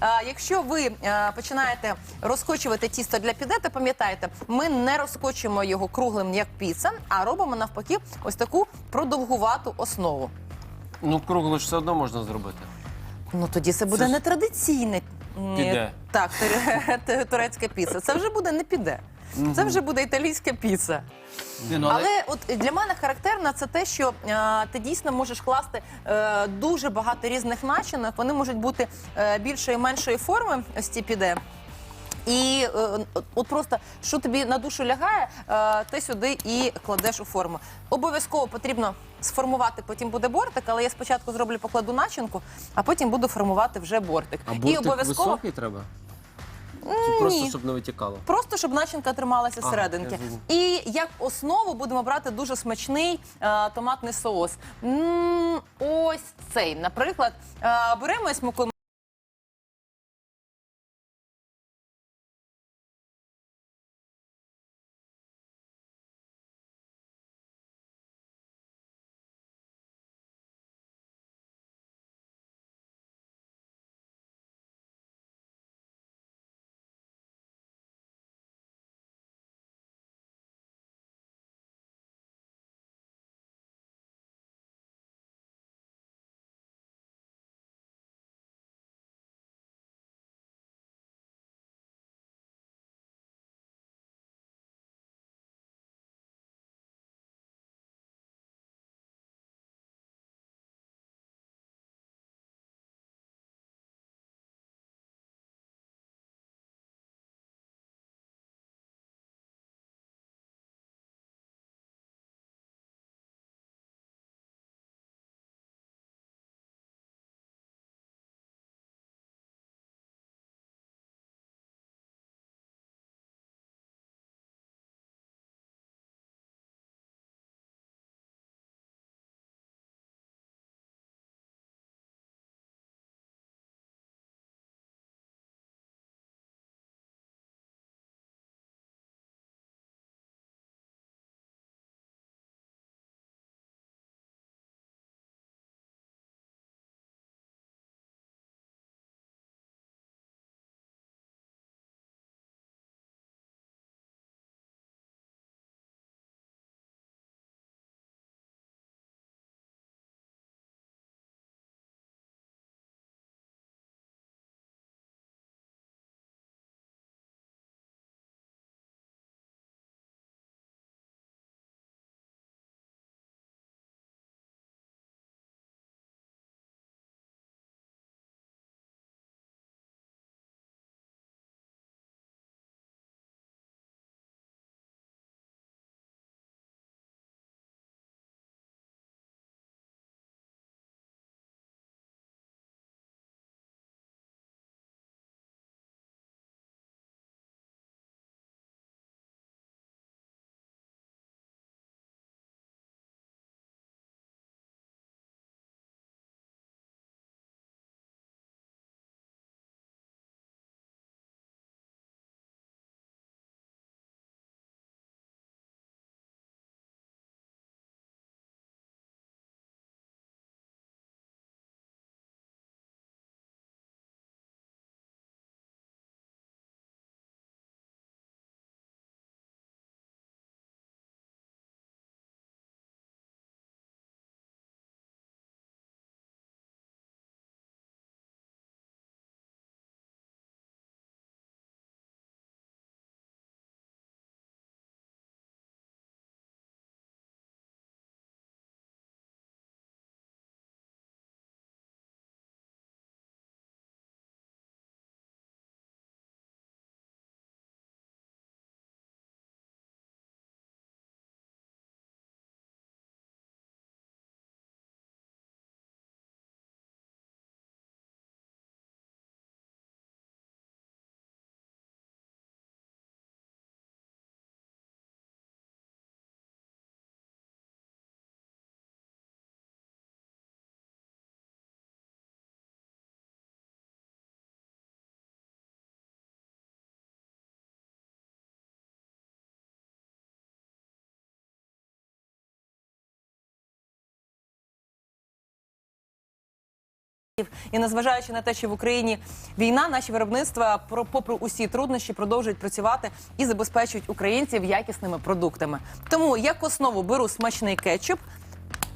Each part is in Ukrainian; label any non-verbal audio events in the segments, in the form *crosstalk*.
А, якщо ви е, починаєте розкочувати тісто для піде, то пам'ятайте, ми не розкочуємо його круглим, як піца, а робимо навпаки ось таку продовгувату основу. Ну, кругло ж все одно можна зробити. Ну тоді це буде Це ж нетрадиційне м, піде. Так, *laughs* туре- турецька піца. Це вже буде не піде. Це вже буде італійська піца. Ні, ну, але... Але от для мене характерно це те, що е, ти дійсно можеш класти е, дуже багато різних начинок. Вони можуть бути е, більшої і меншої форми, ось ці піде. І е, от- от просто що тобі на душу лягає, е, ти сюди і кладеш у форму. Обов'язково потрібно сформувати, потім буде бортик, але я спочатку зроблю покладу начинку, а потім буду формувати вже бортик. А і бортик обов'язково високий треба? Чи просто, щоб не витікало? Просто щоб начинка трималася Ага, серединки. я зрозумів. І як основу будемо брати дуже смачний е, томатний соус. М, ось цей, наприклад, е, беремо і смакуємо. І незважаючи на те, що в Україні війна, наші виробництва, про попри усі труднощі, продовжують працювати і забезпечують українців якісними продуктами. Тому як основу беру смачний кетчуп,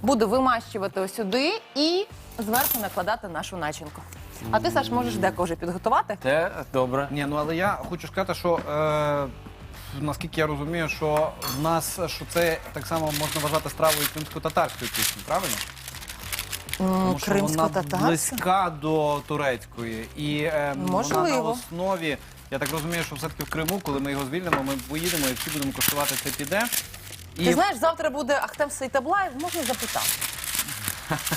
буду вимащувати ось сюди і зверху накладати нашу начинку. А ти, Саш, можеш деко вже підготувати? Те добре. Ні, ну але я хочу сказати, що е, наскільки я розумію, що в нас що це так само можна вважати стравою кримсько-татарської кухні, правильно? Тому що вона Кримсько-татарська? близька до турецької. І е, вона на Можливо. основі, я так розумію, що все-таки в Криму, коли ми його звільнимо, ми поїдемо і всі будемо коштувати це піде. І Ти знаєш, завтра буде Ахтем Сейтаблаєв, можна запитати.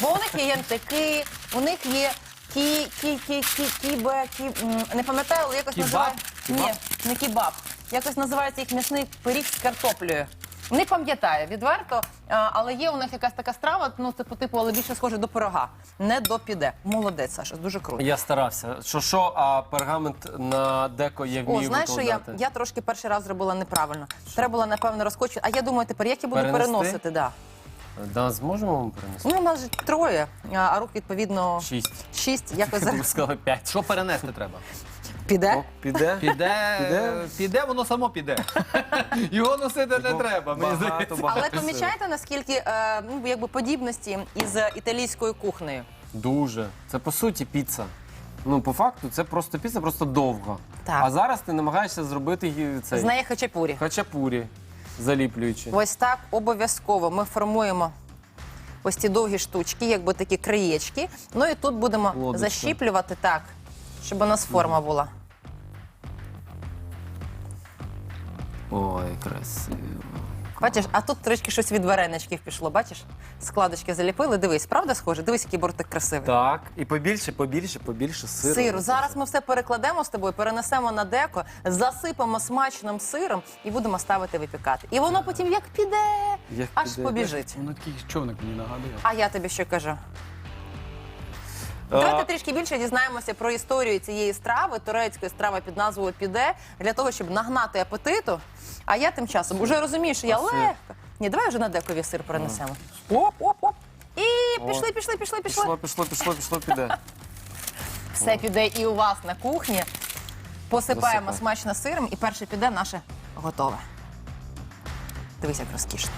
Бо у них є янтики, у них є кі, кі, кі, кі, кібе, кі, м, не пам'ятаю, але якось Кібаб? називає. Кібаб? Ні, не кібаб. Якось називається їх м'ясний пиріг з картоплею. Не пам'ятаю відверто, але є у них якась така страва, ну це по типу, але більше схоже до пирога, не до піде. Молодець, Саша, дуже круто. Я старався. Що що, а пергамент на деко я вмію О, знаєш, що я, я трошки перший раз зробила неправильно. Треба було, напевно, розкочити. А я думаю, тепер як я буду Перенести? переносити? Да. Да, зможемо ми принести? Ну, у нас же троє, а- рук відповідно Шість. шість. Якось *laughs* зараз що перенести треба? Піде. О, піде? Піде, Піде? піде, воно само піде. *laughs* Його носити не треба. Мені Багато, здається. багато Але помічаєте, наскільки е, ну, якби подібності із італійською кухнею? Дуже. Це по суті піца. Ну, по факту, це просто піца, просто довга. Так. А зараз ти намагаєшся зробити цей З неї хачапурі. хачапурі, заліплюючи. Ось так обов'язково ми формуємо ось ці довгі штучки, якби такі краєчки. Ну і тут будемо Лодочка. защіплювати так, щоб у нас форма була. Ой, красиво. Бачиш, а тут трішки щось від вареничків пішло. Бачиш? Складочки заліпили. Дивись, правда схоже? Дивись, який бортик красивий. Так, і побільше, побільше, побільше сиру. Сиру. Зараз ми все перекладемо з тобою, перенесемо на деко, засипемо смачним сиром і будемо ставити випікати. І воно потім як піде, Як аж піде. побіжить. Воно такий човник мені нагадує. А я тобі що кажу? Давайте трішки більше дізнаємося про історію цієї страви, турецької страви під назвою піде, для того, щоб нагнати апетиту. А я тим часом вже розумію, що я легко. Ні, давай вже на декові сир перенесемо. Оп, оп, оп. І пішли, пішли, пішли, пішли. Пішло, пішло, пішло, пішло, піде. *laughs* Все піде і у вас на кухні. Посипаємо Засипай. смачно сиром, і перше піде наше готове. Дивись, як розкішно.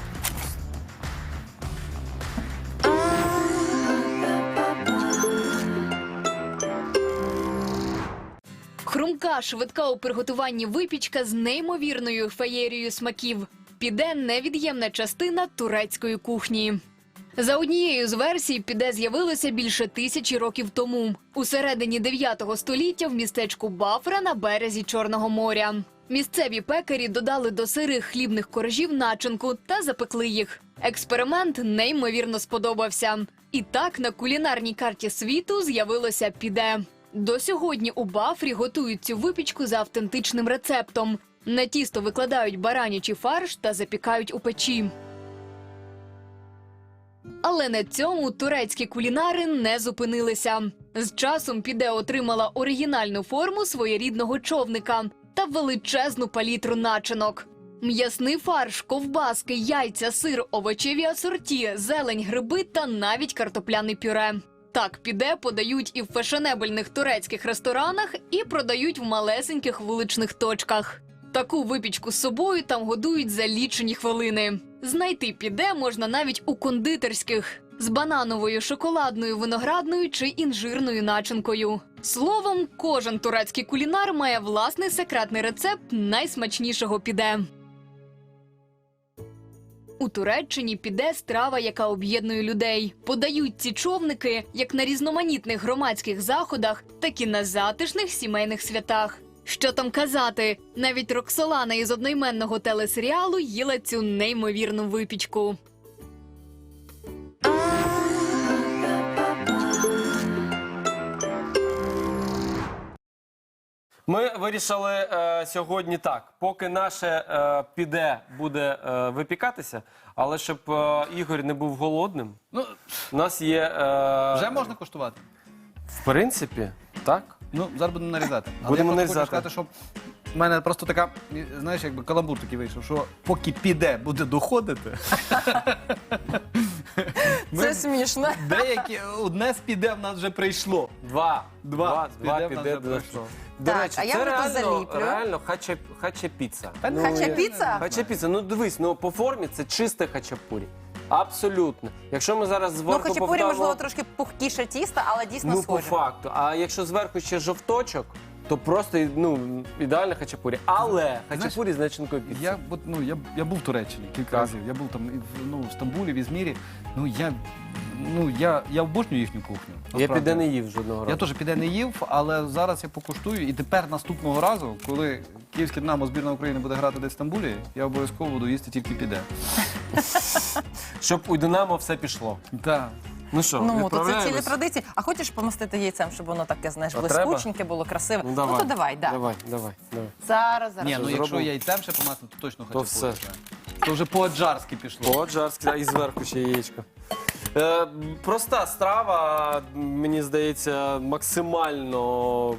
Хрумка, швидка у приготуванні випічка з неймовірною феєрією смаків. Піде невід'ємна частина турецької кухні. За однією з версій, піде з'явилося більше тисячі років тому, у середині 9 століття в містечку Бафра на березі Чорного моря. Місцеві пекарі додали до сирих хлібних коржів начинку та запекли їх. Експеримент неймовірно сподобався. І так на кулінарній карті світу з'явилося піде. До сьогодні у Бафрі готують цю випічку за автентичним рецептом. На тісто викладають баранячий фарш та запікають у печі. Але на цьому турецькі кулінари не зупинилися. З часом піде отримала оригінальну форму своєрідного човника та величезну палітру начинок. М'ясний фарш, ковбаски, яйця, сир, овочеві асорті, зелень, гриби та навіть картопляне пюре. Так піде подають і в фешенебельних турецьких ресторанах, і продають в малесеньких вуличних точках. Таку випічку з собою там годують за лічені хвилини. Знайти піде можна навіть у кондитерських з банановою, шоколадною, виноградною чи інжирною начинкою. Словом, кожен турецький кулінар має власний секретний рецепт найсмачнішого піде. У Туреччині піде страва, яка об'єднує людей. Подають ці човники як на різноманітних громадських заходах, так і на затишних сімейних святах. Що там казати, навіть Роксолана із одноіменного телесеріалу їла цю неймовірну випічку. Ми вирішили е, сьогодні так, поки наше е, піде буде е, випікатися, але щоб е, Ігор не був голодним, Ну, у нас є. Е, вже можна коштувати. В принципі, так. Ну, зараз будемо нарізати. Але Будемо я просто нарізати. хочу сказати, що в мене просто така, знаєш, якби каламбур такий вийшов, що поки піде, буде доходити. *laughs* Це смішно. Деякі одне з піде в нас вже прийшло. Два. Два. Два, Піде в нас вже до. До Так, речі, а я це вже реально, заліплю. реально хача, хача піца. Та ну, Хача я- піца? Хача піца, ну дивись, ну по формі це чисте хачапурі. Абсолютно. Якщо ми зараз Ну, зверху хачапурі, повдамо- можливо, трошки пухкіше тісто, але дійсно Ну, по схоже. факту. А якщо зверху ще жовточок, то просто ну, ідеальне хачапурі. Але хачапурі з начинкою піци. Я, от, ну, я, я був в Туреччині кілька Так. разів. Я був там і в- ну, в Стамбулі, в Ізмірі. Ну, я, ну, я, я обожнюю їхню кухню. Я насправді. піде не їв жодного разу. Я теж піде не їв, але зараз я покуштую. І тепер наступного разу, коли київське Динамо збірна України буде грати десь в Стамбулі, я обов'язково буду їсти тільки піде. *laughs* Щоб у Динамо все пішло. Так. Ну що, Ну, то це відправляємось? цілі традиції. А хочеш помастити яйцем, щоб воно таке, знаєш, А блискученьке було, красиве? Ну, Ну, давай. то давай, да. Давай, давай, давай. Зараз, зараз. Ні, ну зробимо? якщо яйцем ще помасти, то точно То хочу. все. То вже по-аджарськи пішло. От жарське, і зверху ще яєчко. Е, проста страва, мені здається, максимально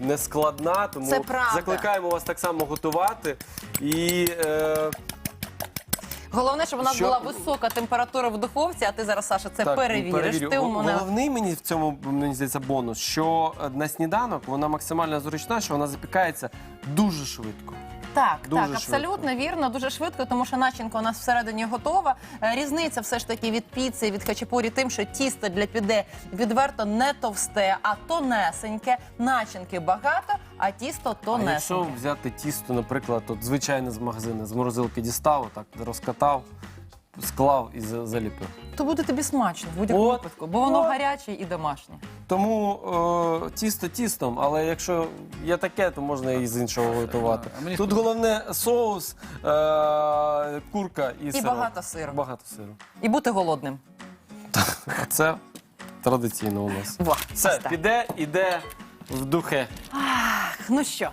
нескладна, тому Це правда. закликаємо вас так само готувати. І е, Головне, щоб у нас Що? була висока температура в духовці, а ти зараз, Саша, це так, перевіриш. перевірю. Ти у Гол- мене Головний мені в цьому мені здається бонус, що е, на сніданок вона максимально зручна, що вона запікається дуже швидко. Так, Дуже так, абсолютно вірно, дуже швидко, тому що начинка у нас всередині готова. Е, Різниця все ж таки від піци, від хачапурі, тим, що тісто для піде відверто не товсте, а тонесеньке. Начинки багато, а тісто то А якщо взяти тісто, наприклад, от звичайне з магазину, з морозилки дістав, так розкатав, склав і за- заліпив. То буде тобі смачно в будь-якому От. випадку, бо воно От. гаряче і домашнє. Тому е, тісто тістом, але якщо є таке, то можна і з іншого готувати. А мені Тут головне соус, е, курка і, І сироп. багато сиру. Багато сиру. І бути голодним. *laughs* Це традиційно у нас. Во, Все, так. піде, іде в духе. Ах, Ну що,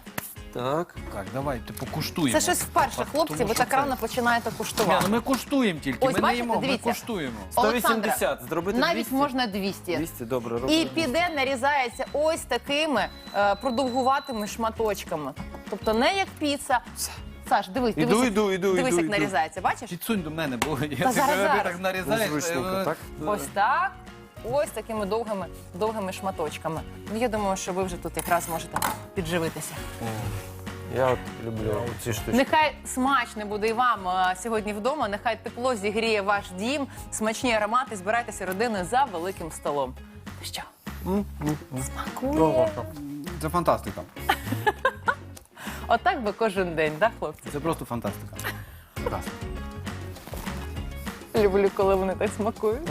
Так. Так, давайте покуштуємо. це щось вперше, хлопці, ви так рано починаєте Ні, куштувати. ну ми куштуємо тільки. Ось ми бачите, не їмо, дивіться. ми куштуємо. Олександра, 180, зробити Навіть 200? можна 200. 200, добре, І робимо. піде нарізається ось такими е, продовгуватими шматочками. Тобто не як піца. Саш, дивись, Іду, дивись, іду, іду, дивись іду, як іду. нарізається, бачиш? Підсунь до мене, бо я зараз, тебе зараз. так нарізаєш. Незручненько, е, так? Ось так. Ось такими довгими, довгими шматочками. Ну, я думаю, що ви вже тут якраз можете підживитися. Я от люблю ці штучки. Нехай смачне буде і вам е, сьогодні вдома. Нехай тепло зігріє ваш дім, смачні аромати. Збирайтеся родиною за великим столом. Ну Що? Смакує. Це фантастика. *laughs* Отак би кожен день, так, хлопці? Це просто фантастика. Прекрасно. *laughs* Люблю, коли вони так смакують.